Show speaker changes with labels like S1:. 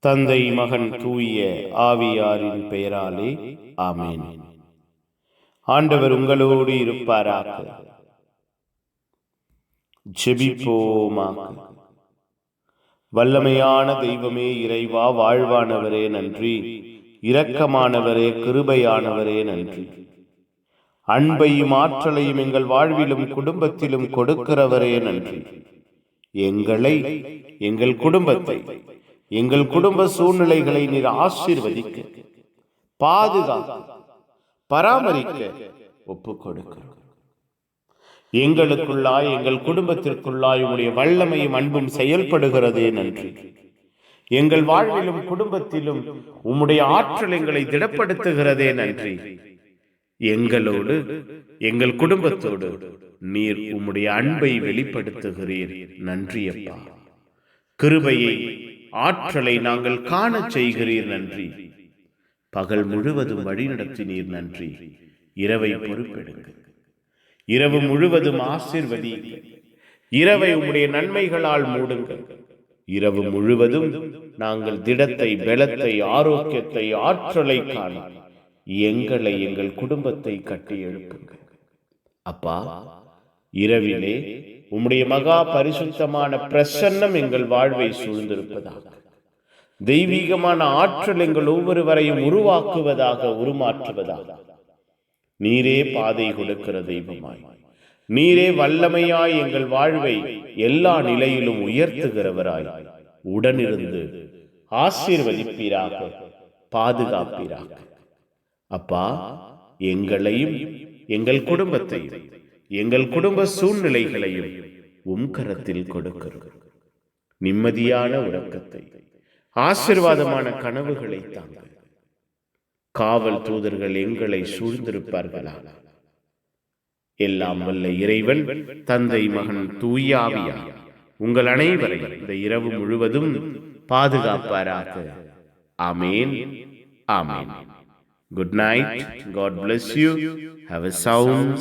S1: தந்தை மகன் தூய ஆவியாரின் பெயராலே ஆமேன். ஆண்டவர் உங்களோடு இருப்பாராக. ஜெபிப்போமாக. வல்லமையான தெய்வமே இறைவா வாழ்வானவரே நன்றி. இரக்கமானவரே கிருபையானவரே நன்றி. அன்பையும் ஆற்றலையும் எங்கள் வாழ்விலும் குடும்பத்திலும் கொடுக்கிறவரே நன்றி. எங்களை எங்கள் குடும்பத்தை எங்கள் குடும்ப சூழ்நிலைகளை நீர் ஆசீர்வதிக்க பாதுகாக்க பராமரிக்க ஒப்புக் கொடுக்கிறோம் எங்களுக்குள்ளாய் எங்கள் குடும்பத்திற்குள்ளாய் உங்களுடைய வல்லமையும் அன்பும் செயல்படுகிறதே நன்றி. எங்கள் வாழ்விலும் குடும்பத்திலும் உம்முடைய ஆற்றல் எங்களை திடப்படுத்துகிறதே நன்றி. எங்களோடு எங்கள் குடும்பத்தோடு நீர் உம்முடைய அன்பை வெளிப்படுத்துகிறீர். நன்றி அப்பா கிருபையை ஆற்றலை நாங்கள் காணச் செய்கிறீர் நன்றி. பகல் முழுவதும் வழிநடத்தினீர் நன்றி. இரவை பொறுப்பெடுங்க இரவு முழுவதும் ஆசிர்வதி இரவை உம்முடைய நன்மைகளால் மூடுங்கள். இரவு முழுவதும் நாங்கள் திடத்தை பலத்தை ஆரோக்கியத்தை ஆற்றலை காண எங்களை எங்கள் குடும்பத்தை கட்டி எழுப்புங்கள். அப்பா இரவிலே உம்முடைய மகா பரிசுத்தமான பிரசன்னம் எங்கள் வாழ்வை சூழ்ந்திருப்பதாக. தெய்வீகமான ஆற்றல் எங்கள் ஒவ்வொருவரையும் உருவாக்குவதாக உருமாற்றுவதாக. நீரே பாதை கொடுக்கிற தெய்வமாய். நீரே வல்லமையாய் எங்கள் வாழ்வை எல்லா நிலையிலும் உயர்த்துகிறவராய். உடனிருந்து ஆசீர்வதிப்பீராக பாதுகாப்பீராக. அப்பா எங்களையும் எங்கள் குடும்பத்தையும் எங்கள் குடும்ப சூழ்நிலைகளையும் உம் கரத்தில் கொடுக்கிறோம். நிம்மதியான உறக்கத்தை ஆசிர்வாதமான கனவுகளை தாங்க. காவல் தூதர்கள் எங்களை சூழ்ந்திருப்பார்களா? எல்லாம் வல்ல இறைவன் தந்தை மகன் தூயாவியா உங்கள் அனைவரை இந்த இரவு முழுவதும் பாதுகாப்பாராக. Amen amen. Good night God bless you have a sound